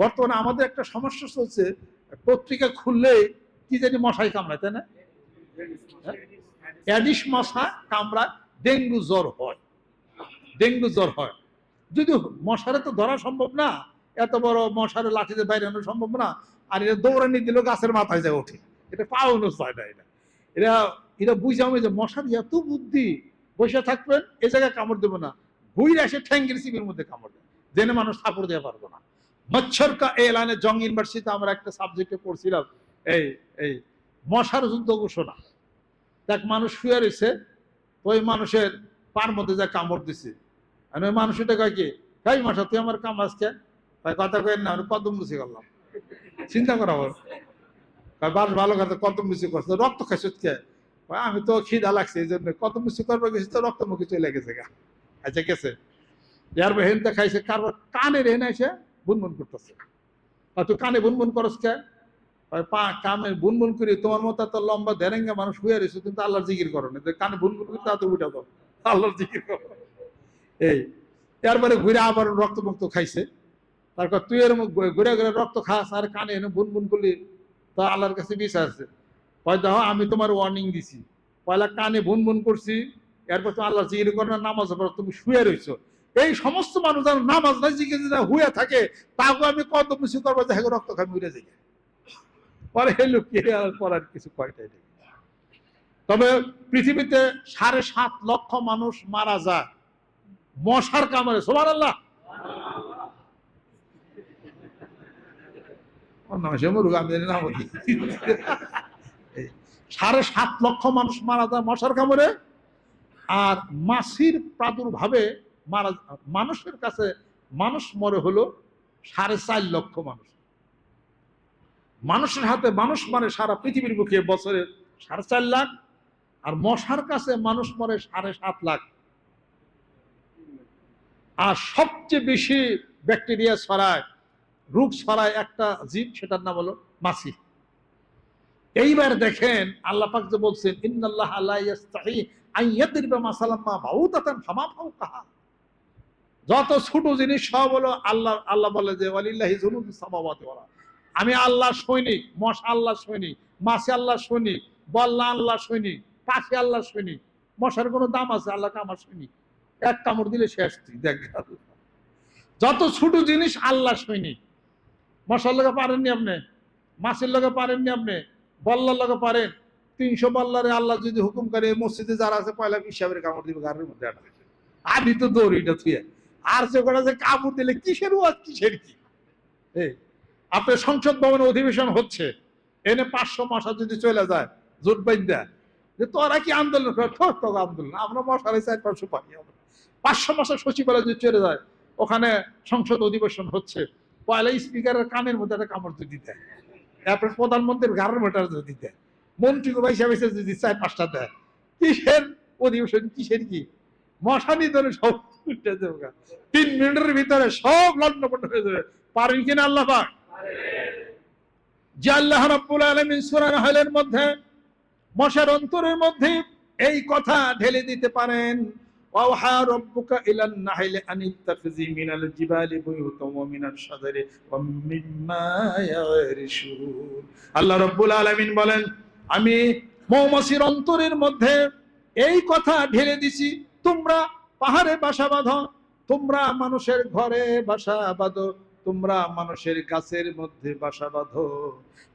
বর্তমানে আমাদের একটা সমস্যা চলছে, পত্রিকা খুললে কি জানি মশাই কামড়ায়, তাই না? অ্যাডিস মশা ডেঙ্গু জ্বর হয়। ডেঙ্গু জ্বর হয়। মশারে তো ধরা সম্ভব না, এত বড় মশারে লাঠিতে বাইরে আনা সম্ভব না, আর এটা দৌড়ানি দিল গাছের মাথায় যায় ওঠে। এটা পাওয়ানো যায় না এটা। এরা বুঝাবে যে মশার এত বুদ্ধি, বসে থাকবেন, এ জায়গায় কামড় দেবো না। ঘুরে এসে ঠ্যাঙ্গের সিমের মধ্যে কামড় দেয়। জেনে মানুষ সাপড় দেওয়া পারব না। মচ্ছর কা এলানে জং ইউনিভার্সিটিতে আমরা একটা সাবজেক্টে পড়ছিলাম। এই এই মশার যুদ্ধ ঘোষণা। দেখ মানুষ শুয়ে রয়েছে ওই মানুষের পার মধ্যে যা কামড় দিছে। আর ওই মানুষ এটা কয় কি তাই মশা তুই আমার কাম আসছে তাই কথা কয়েন না আমি কদম বুঝি করলাম। চিন্তা করা কয়, বাস ভালো কথা কদম বুঝি করছে রক্ত খাইছ কে? আমি তো খিদা লাগছে এই জন্য কদম বুঝি করব গেছি তো রক্ত মুখে চলে গেছে গা। আচ্ছা গেছে। ইয়ার হেনতে খাইছে কারবার কানে রেনে এসে বুনবুন করতেছে। তুই কানে বুনবুন করস কে? পা কামে বুনবুন করি, তোমার মতো এত লম্বা দেরেঙ্গা মানুষ শুয়ে রয়েছে কিন্তু আল্লাহর জিকির করো না। তো কানে বুনবুন করি তাতে উঠে দাও আল্লাহর জিকির করো। এই এরপরে ঘুরে আবার রক্ত মুক্ত খাইছে। তারপর তুই এর ঘুরে ঘুরে রক্ত খাস, আর কানে এনে বুন বুন করলি, তা আল্লাহর কাছে বিচার আছে। কয়, দেখো, আমি তোমার ওয়ার্নিং দিছি। পয়লা কানে বুন বুন করছি, এরপর তুমি আল্লাহ জিকির করো না নামাজ পড়ো তুমি শুয়ে রইছো। এই সমস্ত মানুষ যারা নামাজ নাই জিকির যারা হুয়ে থাকে, তাকে আমি কত কিছু করব, যে হ্যাঁ রক্ত খাই উড়ে যাই। পরে কি আর কিছু কয়টাই নেই। তবে পৃথিবীতে সাড়ে সাত লক্ষ মানুষ মারা যায়। মশার কামড়ে সোমান আল্লাহ সাড়ে সাত লক্ষ মানুষ মারা যায় মশার কামড়ে। আর মাসির প্রাদুর্ভাবে মারা, মানুষের কাছে মানুষ মরে হলো সাড়ে চার লক্ষ মানুষ। মানুষের হাতে মানুষ মরে সারা পৃথিবীর বুকে বছরে সাড়ে চার লাখ, আর মশার কাছে মানুষ মরে সাড়ে সাত লাখ। আর সবচেয়ে বেশি ব্যাকটেরিয়া ছড়ায়, রোগ ছড়ায় একটা জীব সেটার নাম হলো মাছি। এইবার দেখেন, আল্লাহ পাক যে বলছেন, ইন্নাল্লাহ লা ইয়াস্তাহি আন ইয়াদরিবা মাসালাম মা বাউদাতান ফামা ফাওকাহা যত ছোট জিনিস সব হলো আল্লাহ আল্লাহ বলে যে, ওয়ালিল্লাহি জুনুদু সামাওয়াতি ওয়াল আমি আল্লাহ সৈনিক, মশা আল্লাহ সৈনিক, মাছি আল্লাহ সৈনিক, বল্লা আল্লাহ সৈনিক পাখি আল্লাহ সৈনিক, মশার কোনো দাম আছে, আল্লাহ আমার সৈনিক। এক কামড় দিলে শেষ তুই, দেখ। যত ছোট জিনিস আল্লাহ সৈনিক। মশার লোকে পারেননি আপনি? মাছের লোকে পারেননি আপনি? বল্লার লোকে পারেন? তিনশো বল্লারে আল্লাহ যদি হুকুম করে মসজিদে যারা আছে, পয়লা হিসাবের কামড় দিবে, গাড়ির মধ্যে তো দৌড়ি এটা থুয়ে আর যে কটা যে কামড় দিলে কিসের ওয়াজ, কিসের কি আপনার সংসদ ভবনে অধিবেশন হচ্ছে, এনে পাঁচশো মশা যদি চলে যায়, জোট বাইন্দা, যে তোরা কি আন্দোলন আন্দোলন, আমরা মশারে চার পাঁচশো পাই পাঁচশো মশা সচিবালয় যদি চলে যায়, ওখানে সংসদ অধিবেশন হচ্ছে, পয়লা স্পিকারের কানের মধ্যে একটা কামড় যদি দেয়, তারপরে প্রধানমন্ত্রীর গাড়ের মোটার যদি দেয়, মন্ত্রী ভাইসা ভাইসা যদি চার পাঁচটা দেয়, কিসের অধিবেশন, কিসের কি মশা নিধনে সব। তিন মিনিটের ভিতরে সব হয়ে যাবে। পারেন কিনা আল্লাহ যে আল্লাহ রাব্বুল মধ্যে, মশার অন্তরের মধ্যে এই কথা ঢেলে দিতে পারেন আমি মৌমাছির অন্তরের মধ্যে এই কথা ঢেলে দিছি, তোমরা পাহাড়ে বাসা বাঁধো, তোমরা মানুষের ঘরে বাসা বাঁধো, তোমরা মানুষের গাছের মধ্যে বাসা বাঁধো।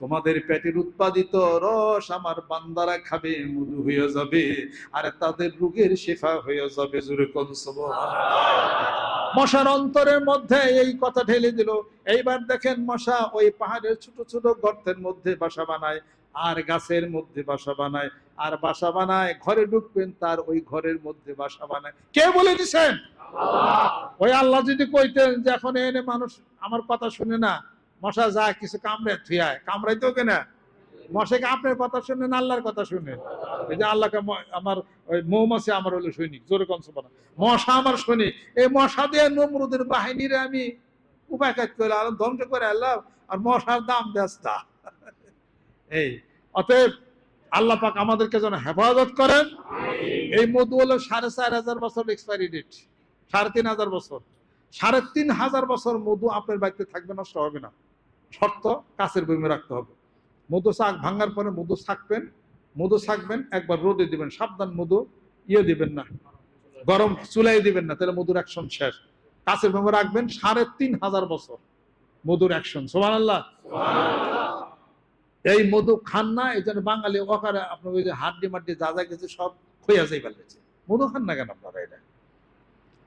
তোমাদের পেটের উৎপাদিত রস আমার বান্দারা খাবে, মধু হয়ে যাবে, আর তাদের রোগের শেফা হয়ে যাবে। কনসব মশার অন্তরের মধ্যে এই কথা ঢেলে দিল। এইবার দেখেন মশা ওই পাহাড়ের ছোট ছোট গর্তের মধ্যে বাসা বানায় আর গাছের মধ্যে বাসা বানায় আর বাসা বানায় ঘরে ঢুকবেন তার ওই ঘরের মধ্যে বাসা বানায়। কে বলে দিছেন? ওই আল্লাহ যদি কইতেন যে এখন এনে মানুষ আমার কথা শুনে না মশা যা কিছু কামড়ে থুয়ায় কামড়াইতেও কেনা মশাকে আপনার কথা শুনে না আল্লাহর কথা শুনে? এই যে আল্লাহকে আমার ওই মৌমাছি আমার হলো সৈনিক জোরে কনস মশা আমার সৈনিক। এই মশা দিয়ে নমরুদের বাহিনীরে আমি উপায় কাজ করে আল্লাহ ধ্বংস করে আল্লাহ আর মশার দাম ব্যস্তা। এই, অতএব আল্লাহ পাক আমাদেরকে যেন হেফাজত করেন। এই মধু হলো সাড়ে চার হাজার বছর এক্সপায়ারি ডেট সাড়ে তিন হাজার বছর। সাড়ে তিন হাজার বছর মধু আপনার বাড়িতে থাকবে, নষ্ট হবে না। শর্ত, কাছের বইমে রাখতে হবে। মধু শাক ভাঙার পরে মধু শাকবেন মধু শাকবেন, একবার রোদে দিবেন, সাবধান মধু ইয়ে দিবেন না, গরম চুলাই দিবেন না, তাহলে মধুর অ্যাকশন শেষ। কাছের বইমে রাখবেন সাড়ে তিন হাজার বছর। মধুর অ্যাকশন সোমান আল্লাহ এই মধু খান না, এই জন্য বাঙালি অকারে আপনার ওই যে হাড্ডি মাড্ডি যা যা গেছে সব খইয়া যাই ফেলেছে। মধু খান না কেন আপনারা এটা?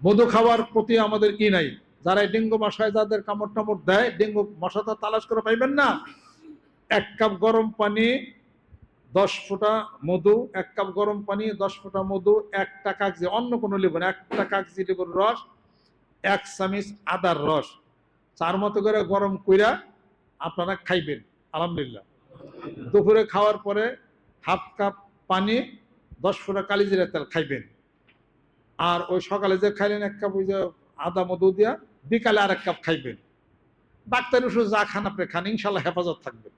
মধু খাওয়ার প্রতি আমাদের কি নাই। যারা ডেঙ্গু মশায় যাদের কামড় টামড় দেয়, ডেঙ্গু মশা তো তালাশ করে পাইবেন না। এক কাপ গরম পানি, দশ ফোঁটা মধু, এক কাপ গরম পানি, দশ ফোঁটা মধু, একটা কাগজি, অন্য কোনো লেবু না একটা কাগজি লেবুর রস এক চামিচ আদার রস। চার মতো করে গরম কইরা আপনারা খাইবেন, আলহামদুলিল্লাহ। দুপুরে খাওয়ার পরে হাফ কাপ পানি, দশ ফোঁটা কালিজিরা তেল খাইবেন। আর ওই সকালে যে খাইলেন এক কাপ ওই যে আদা, মধু দিয়া, বিকালে আর এক কাপ খাইবেন। ডাক্তার ওষুধ যা খান আপনি খান, ইনশাল্লাহ হেফাজত থাকবেন।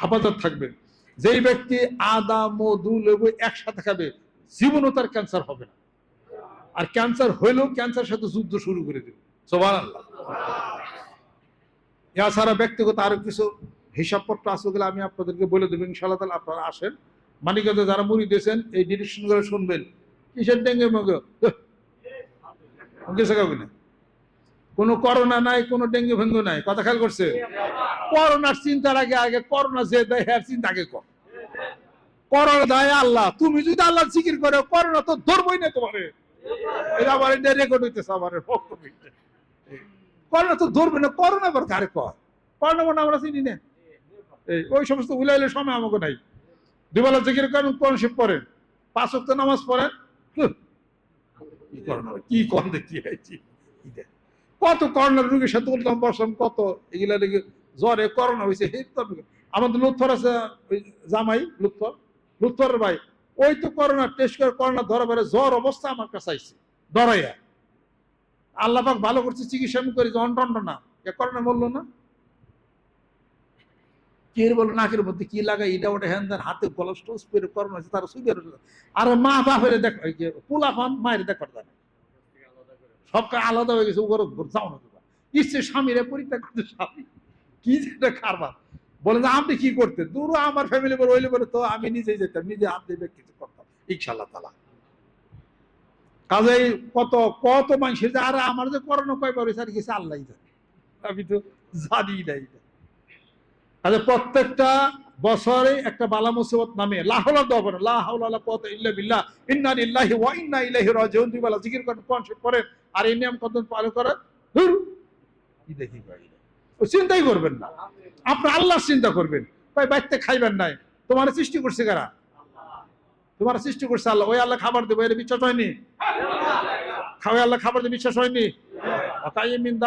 হেফাজত থাকবেন। যেই ব্যক্তি আদা, মধু, লেবু একসাথে খাবে, জীবনও তার ক্যান্সার হবে না। আর ক্যান্সার হইলেও ক্যান্সার সাথে যুদ্ধ শুরু করে দেবে সোভান আল্লাহ এছাড়া ব্যক্তিগত আরও কিছু হিসাবপত্র আছে ওগুলো আমি আপনাদেরকে বলে দেবো। ইনশাল্লাহ তাহলে আপনারা আসেন। মানিকগঞ্জে যারা মুড়ি দিয়েছেন, এই ডিরেকশন করে শুনবেন। কিসের ডেঙ্গে মগে? গেছে কোনো করোনা নাই, কোনো ডেঙ্গু ভেঙ্গু নাই। কথা খেয়াল করছে? করোনার চিন্তার আগে আগে করোনা যে দেয় হ্যাঁ চিন্তা আগে কর। করোনা দেয় আল্লাহ। তুমি যদি আল্লাহ জিকির করো, করোনা তো ধরবই না তোমারে। এটা আমার রেকর্ড হইতেছে আমার করোনা তো ধরবে না, করোনা আবার কারে কর করোনা মানে আমরা চিনি না। এই, ওই সমস্ত উলাইলে সময় আমাকে নাই। দুবেলা জিকির করেন কোন শিব পড়েন। পাঁচ ওয়াক্ত নামাজ পড়েন। কি করোনা দেখি কত করোনার রোগীর সাথে উল্টাম বসলাম, কত এগুলা লেগে জ্বরে করোনা হয়েছে আমাদের লুৎফর আছে জামাই, লুৎফর। লুৎফরের ভাই ওই তো করোনা টেস্ট করে করোনা ধরা জ্বর অবস্থা আমার কাছে আইছে ডরাইয়া আল্লাপাক ভালো করছে, চিকিৎসা আমি করি, জন না। এ করোনা বলল না। কে নাকের মধ্যে কি ওটা হ্যান হাতে পেরে করোনা তারা আর মা পোলা ফান মায়ের দেখ করতে না সব আলাদা হয়ে গেছে ওর যাও না তোমরা। স্বামীরা পরীক্ষা করতে স্বামী। কি যেটা কারবার। বলে যে, আপনি কি করতেন? দূর আমার ফ্যামিলি বলে হইলে বলে, তো আমি নিজেই যেতাম, নিজে দিয়ে কিছু করতাম। ইনশাল্লাহ তালা কাজেই কত কত মানুষের যে, আরে, আমার যে করোনা কয়বার হয়েছে, আর গেছে আল্লাহ জানে। আমি তো জানি নাই কাজে প্রত্যেকটা বছরে একটা বালা মুসিবত নামে। লাহলা দেওয়া পড়ে লা হাওলা লা কুওয়াতা ইল্লা বিল্লাহ। ইন্না লিল্লাহি ওয়া ইন্না ইলাইহি রাজিউন। দুই বেলা জিকির করেন করেন আর এই নিয়ম কত পালন করেন? ধুর! কি দেখি ভাই। চিন্তাই করবেন না। আপনার আল্লাহর চিন্তা করবেন। ভাই বাড়িতে খাইবেন নাই। তোমার সৃষ্টি করছে কারা? তোমার সৃষ্টি করছে আল্লাহ। ওই আল্লাহ খাবার দেবো এটা বিশ্বাস হয়নি? আল্লাহ খাবার দিয়ে বিশ্বাস হয়নি? কি মিন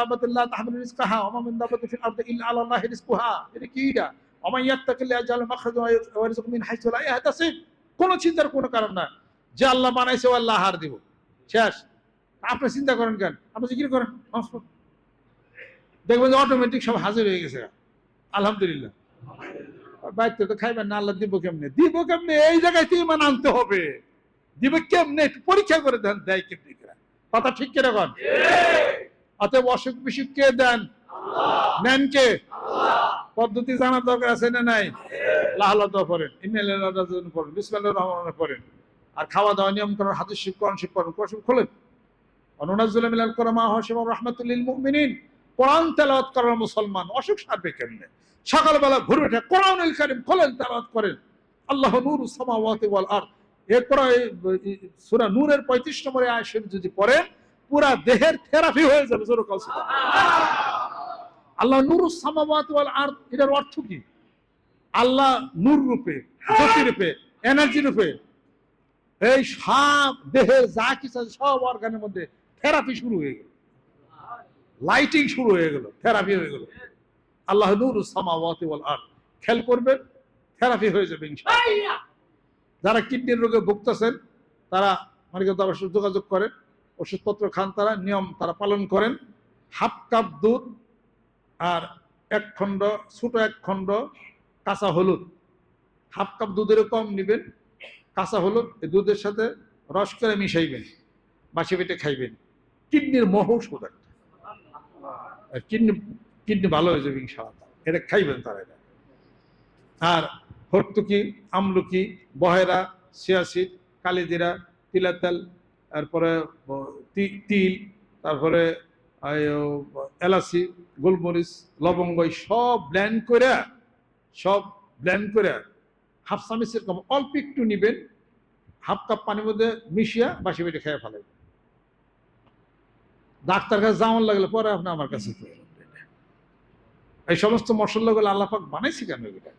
কোনো চিন্তার কোনো কারণ যে আল্লাহ ও আল্লাহ হার আপনি চিন্তা করেন কেন? আপনি জিকির করেন। দেখবেন যে অটোমেটিক সব হাজির হয়ে গেছে। আলহামদুলিল্লাহ। বাইতে তো খাইবেন না, আল্লাহ দিব কেমনে? দিব কেমনে? এই জায়গায় তুই ইমান আনতে হবে। দিবে কেমনে? একটু পরীক্ষা করে দেন, দেয় কেমনি কথা ঠিক কন অতএব অসুখ বিসুখ কে দেন? নেন কে? পদ্ধতি জানার দরকার আছে না নাই? লাহলা দোয়া পড়েন ইন্নালিল্লাহি পড়েন বিসমিল্লাহির রহমানির রহিম পড়েন। আর খাওয়া দাওয়া নিয়ম করেন হাদিস শিব কোরআন শিব করেন কোরআন খোলেন। অনুনাজ্জুল মিনাল কোরআন মা হাশিম রাহমাতুল মুমিনিন। কোরআন তেলাওয়াত করার মুসলমান অসুখ সারবে কেমনে? সকালবেলা ঘুরে উঠে কোরআনুল কারীম খোলেন, তেলাওয়াত করেন। আল্লাহ নূরুস সামাওয়াতি এরপর সূরা নূরের 35 নম্বরে যদি পুরা দেহের থেরাপি হয়ে যাবে, জোরে কল আল্লাহ নুরুস সামাওয়াত আরদ, এটার অর্থ কি? আল্লাহ নূর রূপে রূপে, এনার্জি রূপে, এই সব দেহের যা কিছু সব অর্গানের মধ্যে থেরাপি শুরু হয়ে গেল। লাইটিং শুরু হয়ে গেল থেরাপি হয়ে গেল। আল্লাহ নুরুস সামাওয়াত ওয়াল আরদ। খেয়াল করবেন থেরাপি হয়ে যাবে যারা কিডনির রোগে ভুগতেছেন তারা মানে আবার যোগাযোগ করেন ওষুধপত্র খান তারা নিয়ম তারা পালন করেন। হাফ কাপ দুধ আর এক খণ্ড ছোট এক খণ্ড কাঁচা হলুদ। হাফ কাপ দুধের কম নেবেন কাঁচা হলুদ এই দুধের সাথে রস করে মিশাইবেন বাসি পেটে খাইবেন। কিডনির একটা আর কিডনি কিডনি ভালো হয়ে যাবে ইনশাআল্লাহ। এটা খাইবেন তারা এটা। আর হর্তুকি, আমলকি, বহেরা সিয়াসিড কালিজিরা, তিলাতেল, তারপরে তিল, তারপরে এলাচি, গোলমরিচ, লবঙ্গ সব ব্ল্যান্ড করে, সব ব্ল্যান্ড করে হাফ চামিচের কম অল্প একটু নিবেন, হাফ কাপ পানির মধ্যে মিশিয়া বাসি বেটে খেয়ে ফেলে ডাক্তার কাছে যাওয়ার লাগলে পরে আপনি আমার কাছে এই সমস্ত মশলাগুলো আল্লাপাক বানাইছি কেন এটা